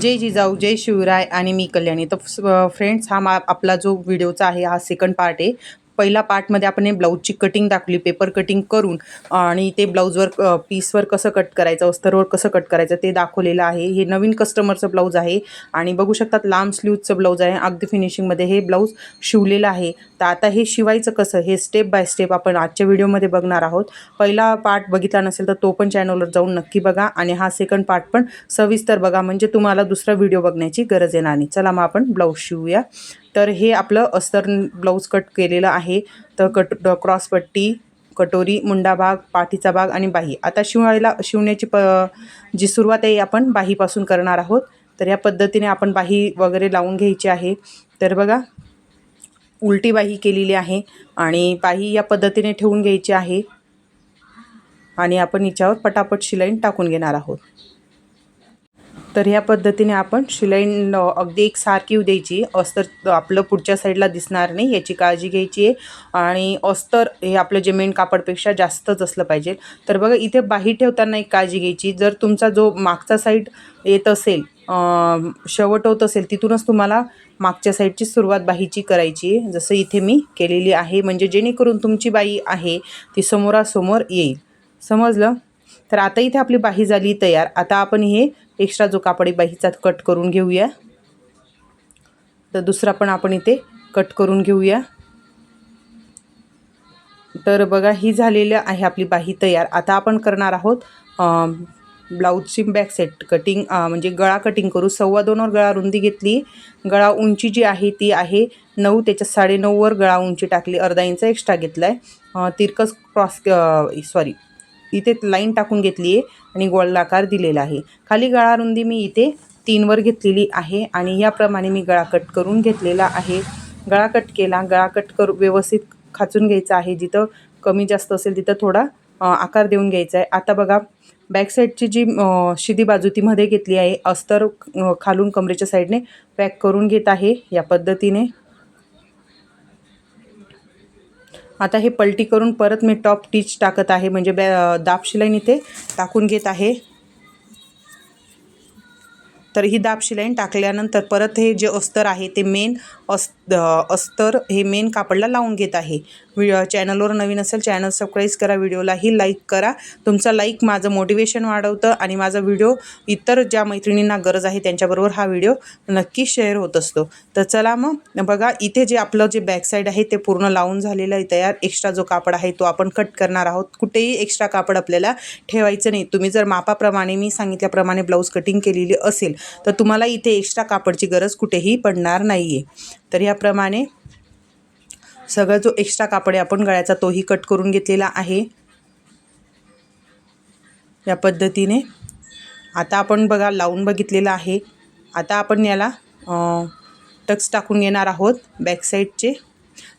जय जिजाऊ जय शिवराय आणि मी कल्याणी. तर फ्रेंड्स हा मा आपला जो व्हिडिओचा आहे हा सेकंड पार्ट आहे. पहिला पार्टमध्ये आपण हे ब्लाऊजची कटिंग दाखवली पेपर कटिंग करून आणि ते ब्लाऊजवर पीसवर कसं कट करायचं अस्तरवर कसं कट करायचं ते दाखवलेलं आहे. हे नवीन कस्टमरचं ब्लाऊज आहे आणि बघू शकतात लांब स्लीवचं ब्लाऊज आहे. अगदी फिनिशिंगमध्ये हे ब्लाऊज शिवलेलं आहे. तर आता हे शिवायचं कसं हे स्टेप बाय स्टेप आपण आजच्या व्हिडिओमध्ये बघणार आहोत. पहिला पार्ट बघितला नसेल तर तो पण चॅनलवर जाऊन नक्की बघा आणि हा सेकंड पार्ट पण सविस्तर बघा. म्हणजे तुम्हाला दुसरा व्हिडिओ बघण्याची गरज येणार नाही. चला मग आपण ब्लाऊज शिवूया. तर हे आपलं अस्तर ब्लाऊज कट केलेलं आहे. तर कट क्रॉसपट्टी कटोरी मुंडा भाग पाठीचा भाग आणि बाही. आता शिवायला शिवण्याची प जी सुरुवात आहे आपण बाहीपासून करणार आहोत. तर या पद्धतीने आपण बाही वगैरे लावून घ्यायची आहे. तर बघा उलटी बाही केलेली आहे आणि बाही या पद्धतीने ठेवून घ्यायची आहे. आणि आपण हिच्यावर पटापट शिलाईन टाकून घेणार आहोत. तर ह्या पद्धतीने आपण शिलाई अगदी एक सारखी द्यायची. अस्तर आपलं पुढच्या साईडला दिसणार नाही याची काळजी घ्यायची आहे. आणि अस्तर हे आपलं जे मेन कापडपेक्षा जास्तच असलं पाहिजे. तर बघा इथे बाही ठेवताना एक काळजी घ्यायची. जर तुमचा जो मागचा साईड येत असेल शेवट होत असेल तिथूनच तुम्हाला मागच्या साईडची सुरुवात बाहीची करायची जसं इथे मी केलेली आहे म्हणजे जेणेकरून तुमची बाई आहे ती समोरासमोर येईल. समजलं? तर आता इथे आपली बाही झाली तयार. आता आपण हे एक्स्ट्रा जो कापडी बाहीचा कट करून घेऊया. तर दुसरा पण आपण इथे कट करून घेऊया. तर बघा ही झालेली आहे आपली बाही तयार. आता आपण करणार आहोत ब्लाऊजची बॅक सेट कटिंग म्हणजे गळा कटिंग करू. सव्वा दोनवर गळा रुंदी घेतली. गळा उंची जी आहे ती आहे नऊ त्याच्या साडेनऊवर गळा उंची टाकली. अर्धा इंच एक्स्ट्रा घेतला आहे तिरकस क्रॉस सॉरी इथे लाईन टाकून घेतली आहे आणि गोलाकार दिलेला आहे. खाली गळा रुंदी मी इथे तीनवर घेतलेली आहे आणि याप्रमाणे मी गळा कट करून घेतलेला आहे. गळा कट केला. गळा कट करू व्यवस्थित खाचून घ्यायचा आहे. जिथं कमी जास्त असेल तिथं थोडा आकार देऊन घ्यायचा आहे. आता बघा बॅक साईडची जी शिदी बाजू ती मध्ये घेतली आहे अस्तर खालून कमरेच्या साईडने पॅक करून घेत आहे या पद्धतीने. आता हे पलटी करून परत मी टॉप टीच टाकत आहे म्हणजे बॅ दाबशिलाईन इथे टाकून घेत आहे. तर ही दाब शिलाईन टाकल्यानंतर परत हे जे अस्तर आहे ते मेन अस अस्तर हे मेन कापडला लावून घेत आहे. वि चॅनलवर नवीन असेल चॅनल सबस्क्राईब करा व्हिडिओलाही लाईक करा. तुमचा लाईक माझं मोटिवेशन वाढवतं आणि माझा व्हिडिओ इतर ज्या मैत्रिणींना गरज आहे त्यांच्याबरोबर हा व्हिडिओ नक्की शेअर होत असतो. तर चला मग बघा इथे जे आपलं जे बॅकसाईड आहे ते पूर्ण लावून झालेलं आहे तयार. एक्स्ट्रा जो कापड आहे तो आपण कट करणार आहोत. कुठेही एक्स्ट्रा कापड आपल्याला ठेवायचं नाही. तुम्ही जर मापाप्रमाणे मी सांगितल्याप्रमाणे ब्लाऊज कटिंग केलेली असेल तर तुम्हाला इथे एक्स्ट्रा कापडची गरज कुठेही पडणार नाही आहे तर याप्रमाणे सगळं जो एक्स्ट्रा कापड आहे आपण गळ्याचा तोही कट करून घेतलेला आहे. या पद्धतीने. आता आपण बघा लावून बघितलेलं आहे. आता आपण याला टक्स टाकून घेणार आहोत बॅकसाईडचे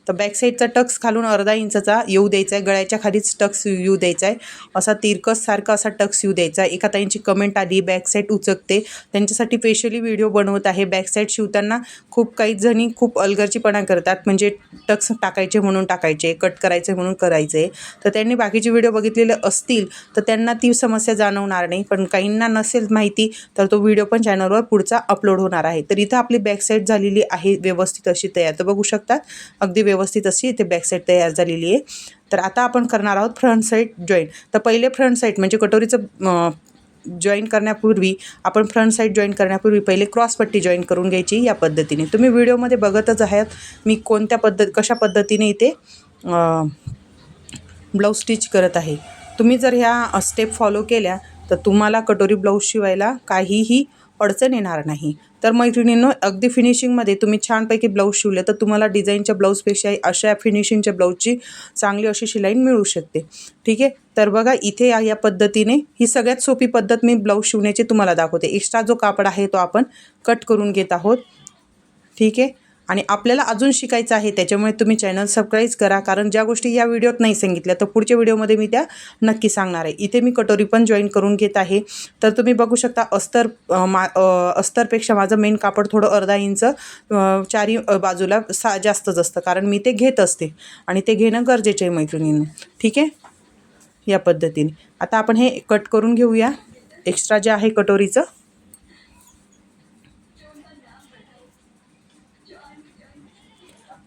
तर बॅक साईडचा टक्स खालून अर्धा इंचचा येऊ द्यायचा आहे गळ्याच्या खालीच टक्स येऊ द्यायचा आहे असा तिरकससारखा असा टक्स येऊ द्यायचा. आहे एका ताईंची कमेंट आली बॅक साईड उचकते. त्यांच्यासाठी स्पेशली व्हिडिओ बनवत आहे. बॅक साईड शिवताना खूप काही जणी खूप अलगर्जीपणा करतात. म्हणजे टक्स टाकायचे म्हणून टाकायचे कट करायचे म्हणून करायचे. तर त्यांनी बाकीचे व्हिडिओ बघितलेले असतील तर त्यांना ती समस्या जाणवणार नाही. पण काहींना नसेल माहिती तर तो व्हिडिओ पण चॅनलवर पुढचा अपलोड होणार आहे. तर इथं आपली बॅक साईड झालेली आहे व्यवस्थित अशी तयार. तर बघू शकतात. अगदी व्यवस्थित अशी इथे बॅक साईड तयार झालेली आहे. तर आता आपण करणार आहोत फ्रंट साईड जॉईन तर पहिले फ्रंट साईड म्हणजे कटोरीचं जॉईन करण्यापूर्वी आपण फ्रंट साईड जॉईन करण्यापूर्वी पहिले क्रॉसपट्टी जॉईन करून घ्यायची या पद्धतीने. तुम्ही व्हिडिओमध्ये बघतच आहात मी कोणत्या पद्धत कशा पद्धतीने इथे ब्लाऊज स्टिच करत आहे. तुम्ही जर ह्या स्टेप फॉलो केल्या तर तुम्हाला कटोरी ब्लाऊज शिवायला काहीही अडचण येणार नाही. तर मैत्रिणींनो अगदी फिनिशिंगमध्ये तुम्ही छानपैकी ब्लाऊज शिवले तर तुम्हाला डिझाईनच्या ब्लाऊजपेक्षा अशा फिनिशिंगच्या ब्लाऊजची चांगली अशी शिलाई मिळू शकते. ठीक आहे? तर बघा इथे या या पद्धतीने ही सगळ्यात सोपी पद्धत मी ब्लाऊज शिवण्याची तुम्हाला दाखवते. एक्स्ट्रा जो कापड आहे तो आपण कट करून घेत आहोत. ठीक आहे? आणि आपल्याला अजून शिकायचं आहे त्याच्यामुळे तुम्ही चॅनल सबस्क्राईब करा. कारण ज्या गोष्टी या व्हिडिओत नाही सांगितल्या तर पुढच्या व्हिडिओमध्ये मी त्या नक्की सांगणार आहे. इथे मी कटोरी पण जॉईन करून घेत आहे. तर तुम्ही बघू शकता अस्तर मा अस्तरपेक्षा माझं मेन कापड थोडं अर्धा इंच चारी बाजूला सा जास्तच असतं. कारण मी ते घेत असते. आणि ते घेणं गरजेचं आहे मैत्रिणींना. ठीक आहे? या पद्धतीने. आता आपण हे कट करून घेऊया. एक्स्ट्रा जे आहे कटोरीचं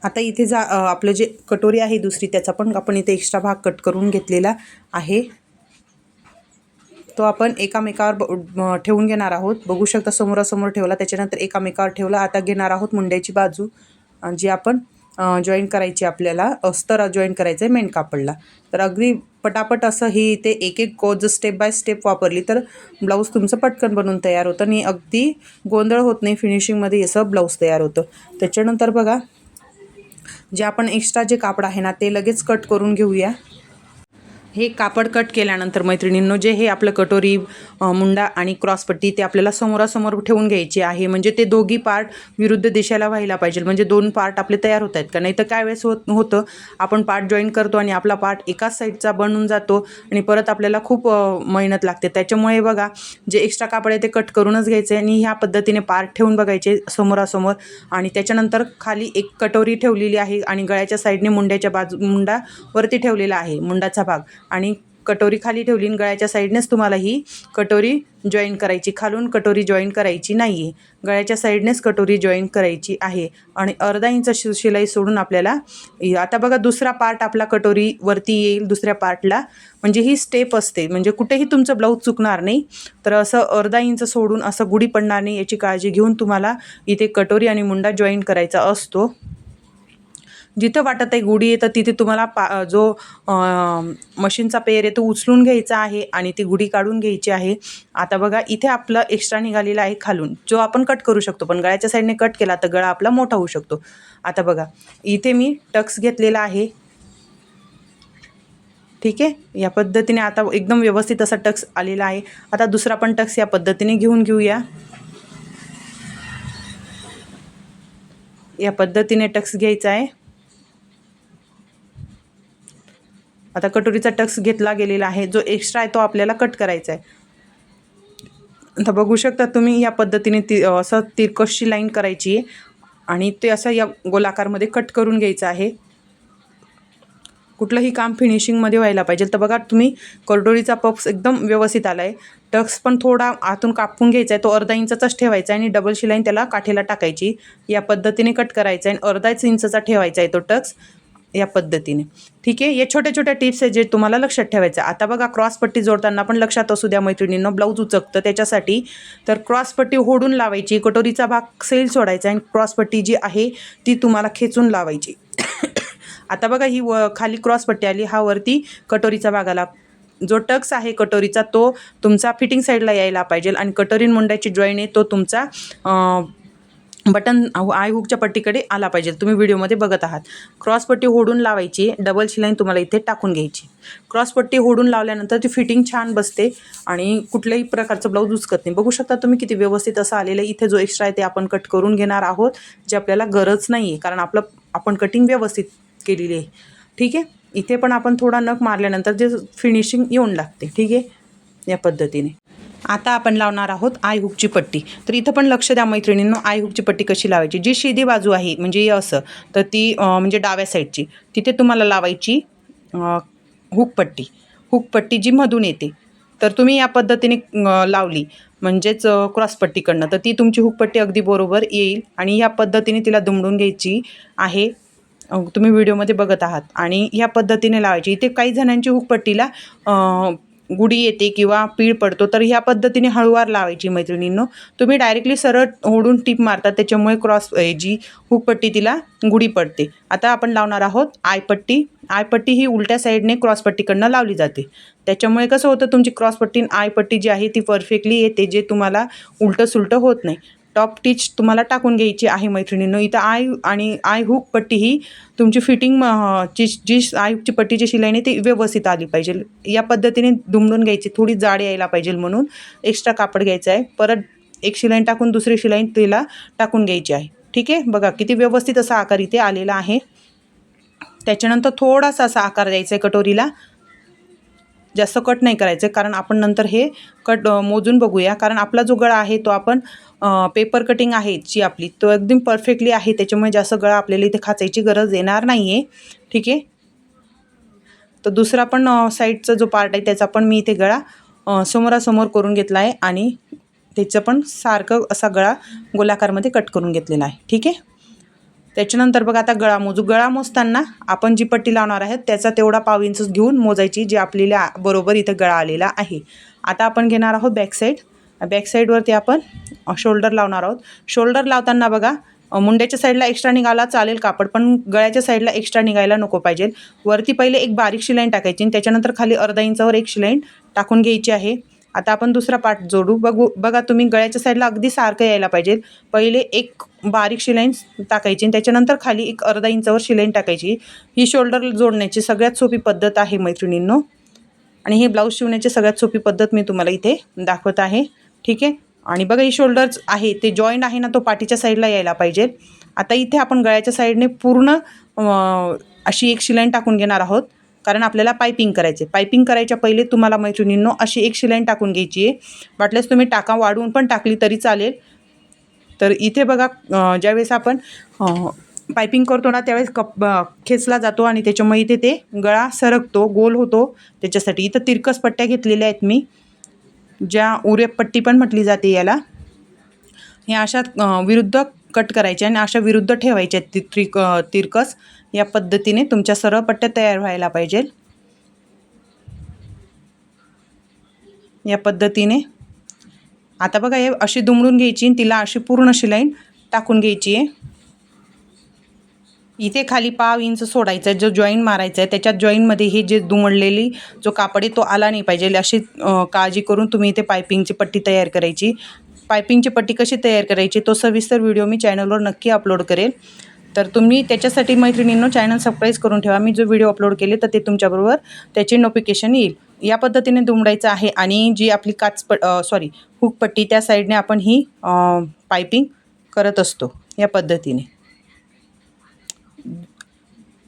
आता इथे जा आपलं जे कटोरी आहे दुसरी त्याचा पण आपण इथे एक्स्ट्रा भाग कट करून घेतलेला आहे. तो आपण एकामेकावर ब- ठेवून घेणार आहोत. बघू शकता समोरासमोर ठेवला त्याच्यानंतर एकामेकावर ठेवला. आता घेणार आहोत मुंड्याची बाजू जी आपण जॉईन करायची आपल्याला. अस्तर जॉईन करायचं आहे मेन कापडला. तर अगदी पटापट असं ही इथे एक एक को जर स्टेप बाय स्टेप वापरली तर ब्लाऊज तुमचं पटकन बनून तयार होतं. आणि अगदी गोंधळ होत नाही फिनिशिंगमध्ये असं ब्लाऊज तयार होतं. त्याच्यानंतर बघा जे आपण एक्स्ट्रा जे कापड आहे ना ते लगेच कट करून घेऊया. हे कापड कट केल्यानंतर मैत्रिणींनो जे हे आपलं कटोरी मुंडा आणि क्रॉसपट्टी ते आपल्याला समोरासमोर ठेवून घ्यायची आहे. म्हणजे ते दोघी पार्ट विरुद्ध दिशेला व्हायला पाहिजे. म्हणजे दोन पार्ट आपले तयार होत आहेत का? नाही तर काय वेळेस होत होतं? आपण पार्ट जॉईन करतो आणि आपला पार्ट एकाच साईडचा बनून जातो आणि परत आपल्याला खूप मेहनत लागते. त्याच्यामुळे बघा जे एक्स्ट्रा कापड आहे ते कट करूनच घ्यायचे आणि ह्या पद्धतीने पार्ट ठेवून बघायचे समोरासमोर. आणि त्याच्यानंतर खाली एक कटोरी ठेवलेली आहे आणि गळ्याच्या साईडने मुंड्याच्या बाजू मुंडा वरती ठेवलेला आहे मुंडाचा भाग. आणि कटोरी खाली ठेवली आणि गळ्याच्या साईडनेच तुम्हाला ही कटोरी जॉईन करायची. खालून कटोरी जॉईन करायची नाही आहे गळ्याच्या साईडनेच कटोरी जॉईन करायची आहे. आणि अर्धा इंच शि शिलाई सोडून आपल्याला आता बघा दुसरा पार्ट आपला कटोरीवरती येईल दुसऱ्या पार्टला म्हणजे ही स्टेप असते. म्हणजे कुठेही तुमचं ब्लाऊज चुकणार नाही. तर असं अर्धा इंच सोडून असं गुढी पडणार नाही याची काळजी घेऊन तुम्हाला इथे कटोरी आणि मुंडा जॉईन करायचा असतो. जिथं वाटत आहे गुढी आहे तर तिथे तुम्हाला पा जो मशीनचा पेर आहे तो उचलून घ्यायचा आहे आणि ती गुढी काढून घ्यायची आहे. आता बघा इथे आपलं एक्स्ट्रा निघालेला आहे खालून जो आपण कट करू शकतो. पण गळ्याच्या साईडने कट केला तर गळा आपला मोठा होऊ शकतो. आता बघा इथे मी टक्स घेतलेला आहे. ठीक आहे? या पद्धतीने आता एकदम व्यवस्थित असा टक्स आलेला आहे. आता दुसरा पण टक्स या पद्धतीने घेऊन घेऊया. या पद्धतीने टक्स घ्यायचा आहे. आता कटोरीचा टक्स घेतला गेलेला आहे जो एक्स्ट्रा आहे तो आपल्याला कट करायचा आहे आता बघू शकता तुम्ही या पद्धतीने ती असं तिरकसची लाईन करायची आहे आणि ते असं या गोलाकारमध्ये कट करून घ्यायचं आहे. कुठलंही काम फिनिशिंगमध्ये व्हायला पाहिजे. तर बघा तुम्ही कटोरीचा पप्स एकदम व्यवस्थित आला आहे टक्स पण थोडा आतून कापून घ्यायचा आहे तो अर्धा इंचाचाच ठेवायचा आहे आणि डबल शिलाईन त्याला काठीला टाकायची. या पद्धतीने कट करायचा आहे आणि अर्धाच इंचाचा ठेवायचा आहे तो टक्स. या पद्धतीने. ठीक आहे? या छोट्या छोट्या टिप्स आहे जे तुम्हाला लक्षात ठेवायचं आता बघा क्रॉसपट्टी जोडताना पण लक्षात असू द्या मैत्रिणींनं ब्लाऊज उचकतं त्याच्यासाठी. तर क्रॉसपट्टी होडून लावायची कटोरीचा भाग सेल सोडायचा आणि क्रॉसपट्टी जी आहे ती तुम्हाला खेचून लावायची. आता बघा ही व खाली क्रॉसपट्टी आली हा वरती कटोरीचा भाग आला जो टक्स आहे कटोरीचा तो तुमचा फिटिंग साईडला यायला पाहिजे आणि कटोरीन मुंड्याची जॉईन आहे तो तुमचा बटन आय हुकच्या पट्टीकडे आला पाहिजे. तुम्ही व्हिडिओमध्ये बघत आहात. क्रॉसपट्टी होडून लावायची डबल शिलाईन तुम्हाला इथे टाकून घ्यायची. क्रॉसपट्टी होडून लावल्यानंतर ती फिटिंग छान बसते आणि कुठल्याही प्रकारचं ब्लाऊज उचकत नाही. बघू शकता तुम्ही किती व्यवस्थित असं आलेलं आहे. इथे जो एक्स्ट्रा आहे ते आपण कट करून घेणार आहोत जे आपल्याला गरज नाही आहे कारण आपलं आपण कटिंग व्यवस्थित केलेली आहे. ठीक आहे? इथे पण आपण थोडा नख मारल्यानंतर जे फिनिशिंग येऊन लागते. ठीक आहे? या पद्धतीने. आता आपण लावणार आहोत आय हुकची पट्टी. तर इथं पण लक्ष द्या मैत्रिणींनो आय हुकची पट्टी कशी लावायची? जी शिधी बाजू आहे म्हणजे हे असं तर ती म्हणजे डाव्या साईडची तिथे तुम्हाला लावायची हुकपट्टी हुकपट्टी जी मधून येते. तर तुम्ही या पद्धतीने लावली म्हणजेच अं, क्रॉसपट्टीकडनं तर ती तुमची हुकपट्टी अगदी बरोबर येईल आणि या पद्धतीने तिला दुमडून घ्यायची आहे. तुम्ही व्हिडिओमध्ये बघत आहात. आणि ह्या पद्धतीने लावायची. इथे काही जणांची हुकपट्टीला गुडी गुढी येते किंवा पीळ पडतो तर ह्या पद्धतीने हळूवार लावायची मैत्रिणींनो. तुम्ही डायरेक्टली सरळ ओढून टीप मारतात त्याच्यामुळे क्रॉस जी हुकपट्टी तिला गुढी पडते. आता आपण लावणार आहोत आयपट्टी आयपट्टी ही उलट्या साईडने क्रॉसपट्टीकडनं लावली जाते. त्याच्यामुळे कसं होतं तुमची क्रॉसपट्टी आणि आयपट्टी जी आहे ती परफेक्टली येते जे तुम्हाला उलटं सुलटं होत नाही. टॉप टिच तुम्हाला टाकून घ्यायची आहे मैत्रिणीनं. इथं आय आणि आय हुक पट्टी ही तुमची फिटिंग ची जी आयची पट्टीची शिलाईने ती व्यवस्थित आली पाहिजे. या पद्धतीने दुमडून घ्यायची थोडी जाड यायला पाहिजे म्हणून एक्स्ट्रा कापड घ्यायचं आहे. परत एक शिलाईन टाकून दुसरी शिलाईन तिला टाकून घ्यायची आहे. ठीक आहे? बघा किती व्यवस्थित असा आकार इथे आलेला आहे. त्याच्यानंतर थोडासा असा आकार द्यायचा आहे कटोरीला. जास्त कट नाही करायचं कारण आपण नंतर हे कट मोजून बघूया. कारण आपला जो गळा आहे तो आपण पेपर कटिंग आहे जी आपली तो एकदम परफेक्टली आहे. त्याच्यामुळे जास्त गळा आपल्याला इथे खाचायची गरज येणार नाही आहे ठीक आहे? तर दुसरा पण साईडचा जो पार्ट आहे त्याचा पण मी इथे गळा समोरासमोर करून घेतला आहे आणि त्याचं पण सारखं असा गळा गोलाकारमध्ये कट करून घेतलेला आहे. ठीक आहे? त्याच्यानंतर बघा आता गळा मोजू. गळा मोजताना आपण जी पट्टी लावणार आहे त्याचा तेवढा पाव इंच घेऊन मोजायची जी आपल्याला बरोबर इथं गळा आलेला आहे. आता आपण घेणार आहोत बॅक साईड बॅक साईडवरती आपण शोल्डर लावणार आहोत. शोल्डर लावताना बघा मुंड्याच्या साईडला एक्स्ट्रा निघाला चालेल कापड पण गळ्याच्या साईडला एक्स्ट्रा निघायला नको पाहिजे. वरती पहिले एक बारीक शिलाईन टाकायची आणि त्याच्यानंतर खाली अर्धा इंचावर एक शिलाईन टाकून घ्यायची आहे. आता आपण दुसरा पार्ट जोडू. बघू बघा तुम्ही गळ्याच्या साईडला अगदी सारखं यायला पाहिजे. पहिले एक बारीक शिलाईन टाकायची आणि त्याच्यानंतर खाली एक अर्धा इंचावर शिलाईन टाकायची. ही शोल्डर जोडण्याची सगळ्यात सोपी पद्धत आहे मैत्रिणींनो. आणि ही ब्लाऊज शिवण्याची सगळ्यात सोपी पद्धत मी तुम्हाला इथे दाखवत आहे. ठीक आहे? आणि बघा ही शोल्डर्स आहे. ते जॉईंट आहे ना तो पाठीच्या साईडला यायला पाहिजे. आता इथे आपण गळ्याच्या साईडने पूर्ण अशी एक शिलाईन टाकून घेणार आहोत. कारण आपल्याला पायपिंग करायचे पायपिंग करायच्या पहिले तुम्हाला मैत्रिणींनो अशी एक शिलाईन टाकून घ्यायची आहे. वाटल्यास तुम्ही टाका वाढवून पण टाकली तरी चालेल. तर इथे बघा ज्यावेळेस आपण पायपिंग करतो ना त्यावेळेस कप खेचला जातो आणि त्याच्यामुळे इथे ते गळा सरकतो गोल होतो. त्याच्यासाठी इथं तिरकस पट्ट्या घेतलेल्या आहेत मी. ज्या उरेप पट्टी पण म्हटली जाते याला. ह्या अशा विरुद्ध कट करायच्या आणि अशा विरुद्ध ठेवायच्या ति त्रिक तिरकस. या पद्धतीने तुमच्या सरळ पट्ट्या तयार व्हायला पाहिजे. या पद्धतीने. आता बघा हे अशी दुमडून घ्यायची तिला अशी पूर्ण शिलाईन टाकून घ्यायची आहे. इथे खाली पाव इंच सोडायचा आहे जो जॉईन मारायचा आहे त्याच्यात जॉईनमध्ये हे जे दुमडलेली जो कापड आहे तो आला नाही पाहिजे. अशी काळजी करून तुम्ही इथे पायपिंगची पट्टी तयार करायची. पायपिंगची पट्टी कशी तयार करायची तो सविस्तर व्हिडिओ मी चॅनलवर नक्की अपलोड करेल. तर तुम्ही त्याच्यासाठी मैत्रिणींनो चॅनल सबस्क्राईब करून ठेवा. मी जो व्हिडिओ अपलोड केले तर ते तुमच्याबरोबर त्याचे नोटिफिकेशन येईल. या पद्धतीने दुमडायचं आहे आणि जी आपली काच प सॉरी हुकपट्टी त्या साईडने आपण ही पायपिंग करत असतो. या पद्धतीने.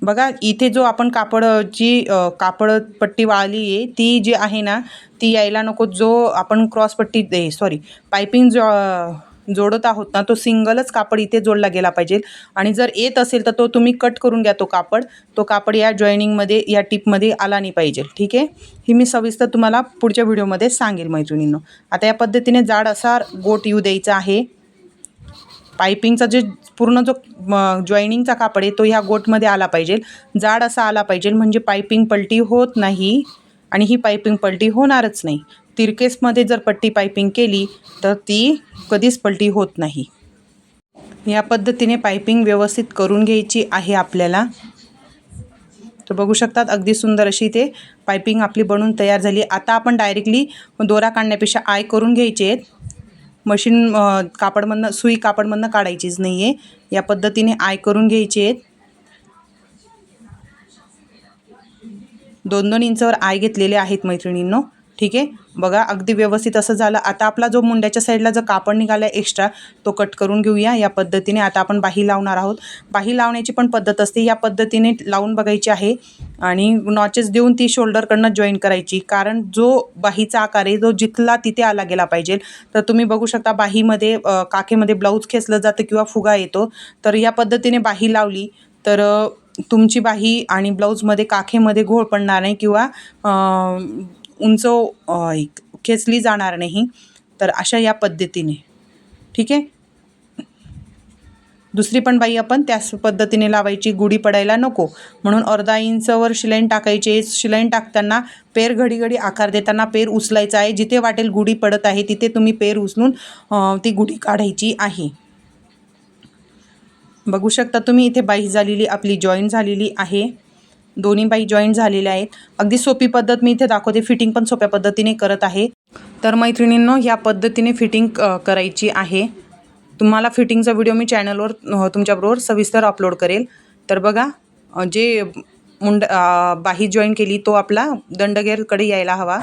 बघा इथे जो आपण कापड जी कापडपट्टी कापड पट्टी वाळली आहे ती जी आहे ना ती यायला नको. जो आपण क्रॉसपट्टी सॉरी पायपिंग जो जोडत आहोत ना तो सिंगलच कापड इथे जोडला गेला पाहिजे. आणि जर येत असेल तर तो तुम्ही कट करून घ्या तो कापड. तो कापड या जॉईनिंगमध्ये या टिपमध्ये आला नाही पाहिजे. ठीक आहे? ही मी सविस्तर तुम्हाला पुढच्या व्हिडिओमध्ये सांगेल मैत्रिणींनो. आता या पद्धतीने जाड असा गोट येऊ द्यायचा आहे. पायपिंगचा जे पूर्ण जो जॉईनिंगचा कापड आहे तो ह्या गोटमध्ये आला पाहिजे. जाड असा आला पाहिजे म्हणजे पायपिंग पलटी होत नाही. आणि ही पायपिंग पलटी होणारच नाही. तिरकेसमध्ये जर पट्टी पायपिंग केली तर ती कधीच पलटी होत नाही. या पद्धतीने पायपिंग व्यवस्थित करून घ्यायची आहे आपल्याला. तर बघू शकतात अगदी सुंदर अशी ते पायपिंग आपली बनून तयार झाली. आता आपण डायरेक्टली दोरा काढण्यापेक्षा आय करून घ्यायचे आहेत. मशीन कापडमधनं सुई कापडमधनं काढायचीच नाही आहे या पद्धतीने आय करून घ्यायचे आहेत. दोन दोन इंचावर आय घेतलेले आहेत मैत्रिणींनो. ठीक आहे? बघा अगदी व्यवस्थित असं झालं. आता आपला जो मुंड्याच्या साईडला जो कापड निघाला आहे एक्स्ट्रा तो कट करून घेऊया या पद्धतीने. आता आपण बाही लावणार आहोत. बाही लावण्याची पण पद्धत असते. या पद्धतीने लावून बघायची आहे आणि नॉचेस देऊन ती शोल्डरकडनं जॉईन करायची. कारण जो बाहीचा आकार आहे जो जिथला तिथे आला गेला पाहिजे. तर तुम्ही बघू शकता बाहीमध्ये काखेमध्ये ब्लाऊज खेचलं जातं किंवा फुगा येतो. तर या पद्धतीने बाही लावली तर तुमची बाही आणि ब्लाऊजमध्ये काखेमध्ये घोळ पडणार नाही किंवा उंच एक खेचली जाणार नाही तर अशा या पद्धतीने. ठीक आहे? दुसरी पण बाई आपण त्याच पद्धतीने लावायची गुढी पडायला नको. म्हणून अर्धा इंचवर शिलाईन टाकायची. शिलाईन टाकताना पेर घडी घडी आकार देताना पेर उचलायचा आहे. जिथे वाटेल गुढी पडत आहे तिथे तुम्ही पेर उचलून ती गुढी काढायची आहे. बघू शकता तुम्ही इथे बाई झालेली आपली जॉईन झालेली आहे. दोन्ही बाई जॉईंट झालेल्या आहेत. अगदी सोपी पद्धत मी इथे दाखवते. फिटिंग पण सोप्या पद्धतीने करत आहे. तर मैत्रिणींनो ह्या पद्धतीने फिटिंग करायची आहे. तुम्हाला फिटिंगचा व्हिडिओ मी चॅनलवर तुमच्याबरोबर सविस्तर अपलोड करेल. तर बघा जे मुंड बाही जॉईन केली तो आपला दंडगेरकडे यायला हवा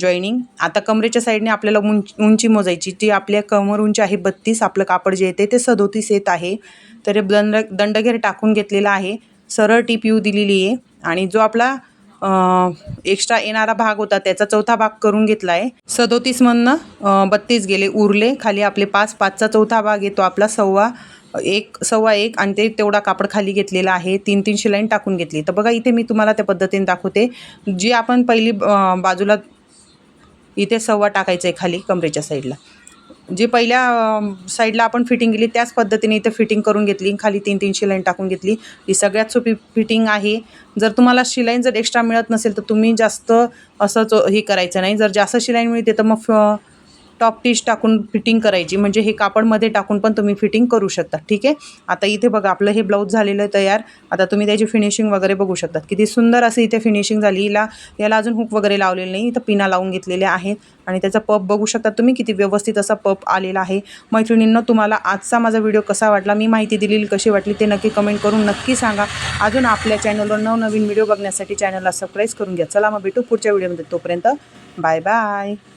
जॉईनिंग आता कमरेच्या साईडने आपल्याला उंच उंची मोजायची ती आपल्या कमर उंची आहे बत्तीस आपलं कापड जे येते ते सदोतीस येत आहे. तर हे दंड दंडगेर टाकून घेतलेला आहे. सरळ टीप यू दिलेली आहे. आणि जो आपला एक्स्ट्रा येणारा भाग होता त्याचा चौथा भाग करून घेतला आहे सदोतीसमधनं बत्तीस गेले उरले. खाली आपले पाच पाचचा चौथा भाग येतो आपला सव्वा एक सव्वा एक आणि ते तेवढा कापड खाली घेतलेला आहे. तीन तीन शिलाईन टाकून घेतली. तर बघा इथे मी तुम्हाला त्या पद्धतीने दाखवते. जी आपण पहिली बाजूला इथे सव्वा टाकायचं आहे खाली कमरेच्या साईडला. जी पहिल्या साईडला आपण फिटिंग केली त्याच पद्धतीने इथं फिटिंग करून घेतली. खाली तीन तीन शिलाईन टाकून घेतली. ही सगळ्यात सोपी फिटिंग आहे. जर तुम्हाला शिलाईन जर एक्स्ट्रा मिळत नसेल तर तुम्ही जास्त असंच हे करायचं नाही. जर जास्त शिलाईन मिळते तर मग फ- टॉप टीच टाकून फिटिंग करायची. म्हणजे हे कापडमध्ये टाकून पण तुम्ही फिटिंग करू शकता. ठीक आहे? आता इथे बघा आपलं हे ब्लाऊज झालेलं आहे तयार. आता तुम्ही त्याची फिनिशिंग वगैरे बघू शकता किती सुंदर असं इथे फिनिशिंग झाली. हिला याला अजून हुक वगैरे लावलेलं नाही. इथं पिना लावून घेतलेल्या आहेत. आणि त्याचा पप बघू शकता तुम्ही किती व्यवस्थित असा पप आलेला आहे. मैत्रिणींना तुम्हाला आजचा माझा व्हिडिओ कसा वाटला? मी माहिती दिलेली कशी वाटली ते नक्की कमेंट करून नक्की सांगा. अजून आपल्या चॅनलवर नवनवीन व्हिडिओ बघण्यासाठी चॅनलला सबस्क्राईब करून घ्या. चला मग भेटू पुढच्या व्हिडिओमध्ये तोपर्यंत बाय बाय